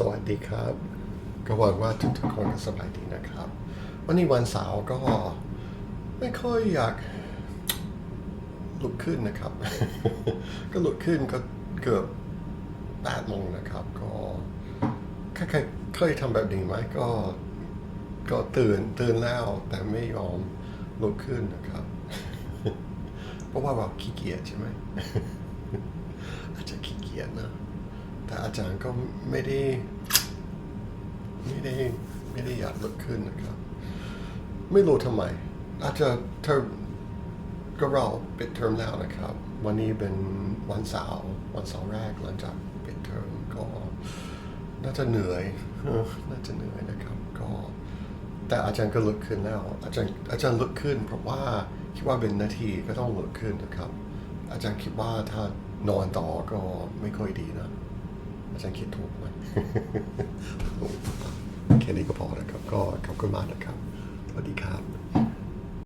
สวัสดีครับ ก็หวังว่าทุกทุกๆคนสบายดีนะครับ วันนี้วันเสาร์ก็ไม่ค่อยอยากลุกขึ้นนะครับ ก็ลุกขึ้นก็เกือบแปดโมงนะครับ ก็เคยเคยเคยทำแบบนี้ไหมก็ ก็ตื่นตื่นแล้วแต่ไม่ยอมลุกขึ้นนะครับ เพราะว่าเราขี้เกียจใช่ไหมอาจจะขี้เกียจนะ จารย์ก็ไม่ได้ไม่ได้ไม่ได้อยากลุกขึ้นนะครับ ไม่รู้ทำไม อาจจะเทอก็เราปิดเทอมแล้วนะครับ วันนี้เป็นวันเสาร์วันเสาร์แรกหลังจากปิดเทอมก็น่าจะเหนื่อยน่าจะเหนื่อยนะครับก็แต่อาจารย์ก็ลุกขึ้นแล้ว อาจารย์อาจารย์ลุกขึ้น เพราะว่าคิดว่าเป็นนาทีก็ต้องลุกขึ้นนะครับ อาจารย์คิดว่าถ้านอนต่อก็ไม่ค่อยดีนะ อาจารย์คิดถูกไหมแค่นี้ก็พอนะครับ ก็ขอบคุณมากนะครับ สวัสดีครับ